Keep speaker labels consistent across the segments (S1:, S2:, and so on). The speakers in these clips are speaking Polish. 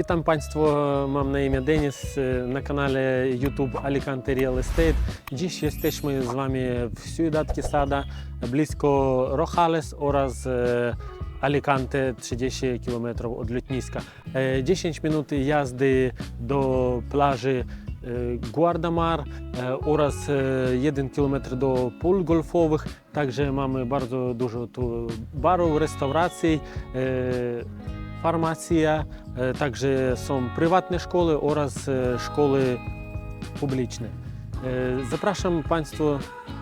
S1: Witam Państwa, mam na imię Denis e, na kanale YouTube Alicante Real Estate. Dziś jesteśmy z Wami w Ciudad Quesada, blisko Rojales oraz e, Alicante 30 km od lotniska. E, 10 minut jazdy do plaży e, Guardamar e, oraz e, 1 km do pól golfowych. Także mamy bardzo dużo tu barów, restauracji, e, farmacja, e, także są oraz e, szkoły. E, Zapraszam Państwa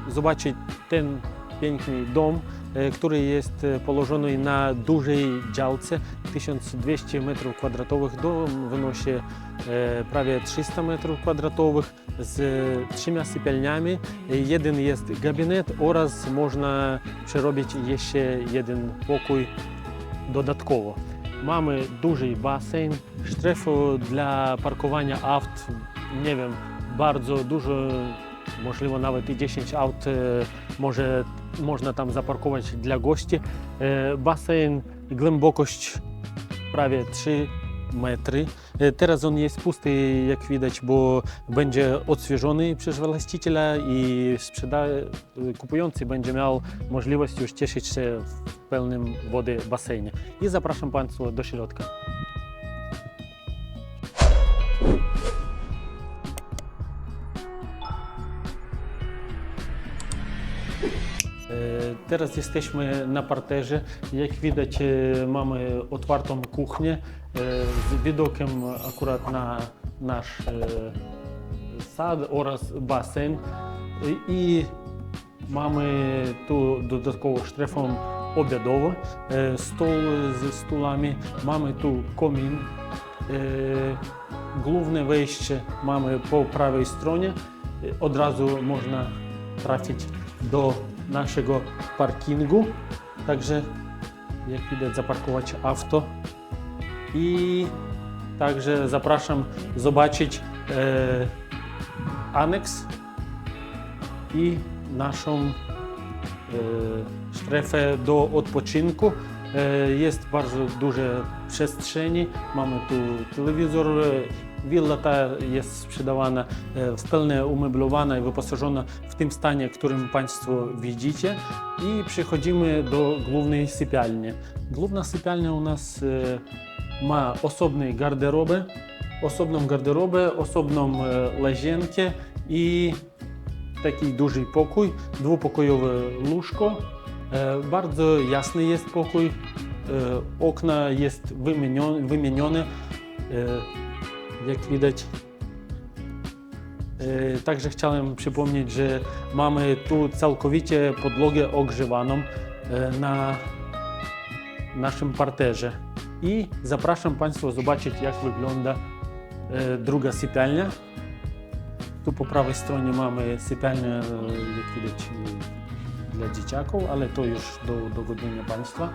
S1: zobaczyć ten piękny dom, e, który jest e, położony na dużej działce 1200 m2. Dom wynosi e, prawie 300 m2 z trzema sypialniami. E, Jeden jest gabinet oraz można przerobić jeszcze jeden pokój dodatkowo. Mamy duży basen, strefę dla parkowania aut, nie wiem, bardzo dużo, możliwe nawet i 10 aut e, może, można tam zaparkować dla gości. E, Basen, głębokość prawie 3 metry. E, Teraz on jest pusty, jak widać, bo będzie odświeżony przez właściciela i sprzeda- kupujący będzie miał możliwość już cieszyć się w pełnym wody basenie. I zapraszam Państwa do środka. Teraz jesteśmy na parterze. Jak widać, e, mamy otwartą kuchnię e, z widokiem akurat na nasz e, sad oraz basen. I mamy tu dodatkową strefę obiadową, e, stół ze stulami, mamy tu komin. E, Główne wejście mamy po prawej stronie. E, Od razu można trafić do naszego parkingu. Także jak widać zaparkować auto i także zapraszam zobaczyć e, aneks i naszą e, strefę do odpoczynku. E, Jest bardzo duże przestrzeni, mamy tu telewizor, willa ta jest sprzedawana e, w pełni umeblowana i wyposażona w tym stanie, którym Państwo widzicie i przechodzimy do głównej sypialni. Główna sypialnia u nas e, ma osobny garderobę, osobną garderobę, osobną e, łazienkę i taki duży pokój, dwupokojowe łóżko. Bardzo jasny jest pokój, okna jest wymienione, wymienione jak widać. E, Także chciałem przypomnieć, że mamy tu całkowicie podłogę ogrzewaną e, na naszym parterze. I zapraszam Państwa zobaczyć, jak wygląda e, druga sypialnia. Tu po prawej stronie mamy sypialnię, jak widać, dla dzieciaków, ale to już do dogodnienia Państwa.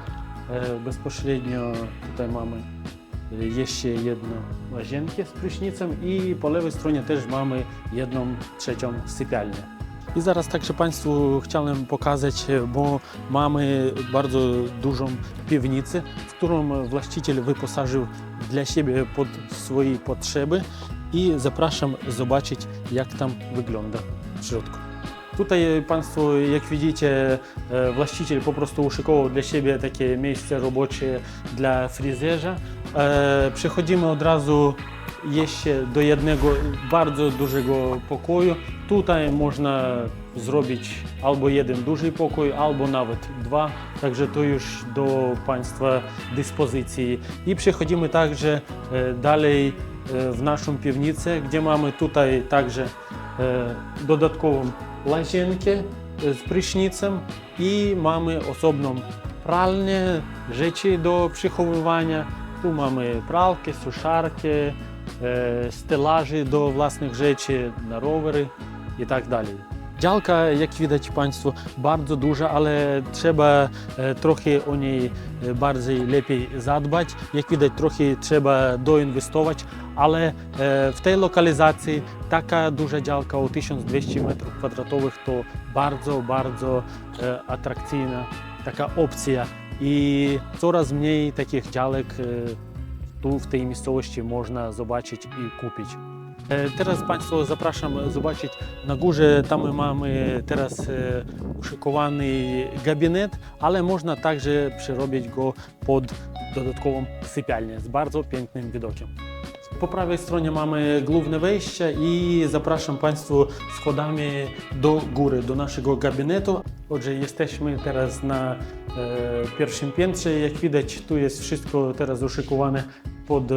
S1: Bezpośrednio tutaj mamy jeszcze jedną łazienkę z prysznicem i po lewej stronie też mamy jedną trzecią sypialnię. I zaraz także Państwu chciałem pokazać, bo mamy bardzo dużą piwnicę, w którą właściciel wyposażył dla siebie pod swoje potrzeby i zapraszam zobaczyć, jak tam wygląda w środku. Tutaj Państwo, jak widzicie, e, właściciel po prostu uszykował dla siebie takie miejsce robocze dla fryzjerza. E, Przechodzimy od razu jeszcze do jednego bardzo dużego pokoju. Tutaj można zrobić albo jeden duży pokój, albo nawet dwa, także to już do Państwa dyspozycji. I przechodzimy także e, dalej e, w naszą piwnicę, gdzie mamy tutaj także e, dodatkową łazienkę z prysznicem i mamy osobną pralnię, rzeczy do przechowywania. У мами пралки, сушарки, е, стелажі до власних речі, на ровери і так далі. Дялка, як відать панство, дуже дуже, але треба е, трохи о ній дуже лепі задбати. Як відать, трохи треба доінвестувати. Але е, в тій локалізації така дуже дялка у 1200 метрів квадратових, то дуже-дуже атракційна така опція. I coraz mniej takich działek e, tu w tej miejscowości można zobaczyć i kupić. E, Teraz Państwa zapraszam zobaczyć na górze. Tam mamy teraz e, uszykowany gabinet, ale można także przerobić go pod dodatkową sypialnię z bardzo pięknym widokiem. Po prawej stronie mamy główne wejście i zapraszam Państwa schodami do góry, do naszego gabinetu. Отже, jesteśmy teraz na e, pierwszym piętrze. Jak widać, tu jest wszystko teraz uszykowane pod e,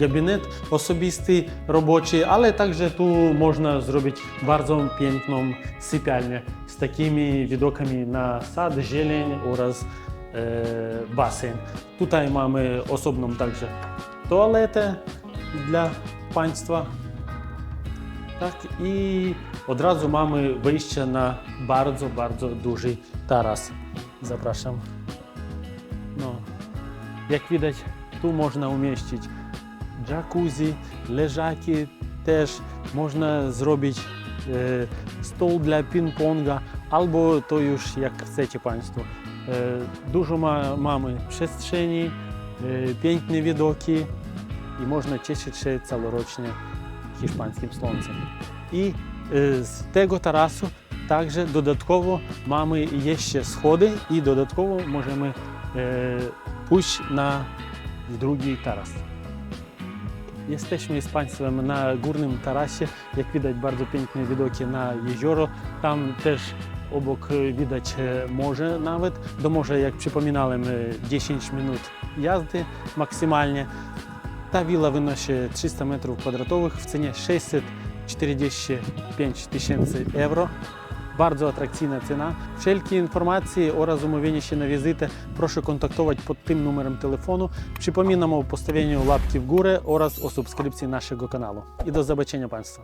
S1: gabinet osobisty, roboczy, ale także tu można zrobić bardzo piękną sypialnię z takimi widokami na sad, zieleń oraz e, basen. Tutaj mamy osobną także toaletę Państwa. Tak, i od razu mamy wyjście na bardzo, bardzo duży taras. Zapraszam. No, jak widać, tu można umieścić jacuzzi, leżaki też, można zrobić e, stół dla ping-ponga, albo to już jak chcecie Państwo. E, dużo ma, mamy przestrzeni, e, piękne widoki można cieszyć się całorocznie hiszpańskim słońcem. I e, z tego tarasu także dodatkowo mamy jeszcze schody i dodatkowo możemy e, pójść na drugi taras. Jesteśmy z Państwem na górnym tarasie. Jak widać bardzo piękne widoki na jezioro. Tam też obok e, widać e, morze nawet. Do morza, jak przypominałem, e, 10 minut jazdy maksymalnie. Ta willa wynosi 300 m2 w cenie 645 tysięcy euro. Bardzo atrakcyjna cena. Wszelkie informacje oraz umówienie się na wizytę proszę kontaktować pod tym numerem telefonu. Przypominam o postawieniu łapki w górę oraz o subskrypcji naszego kanału. I do zobaczenia Państwa.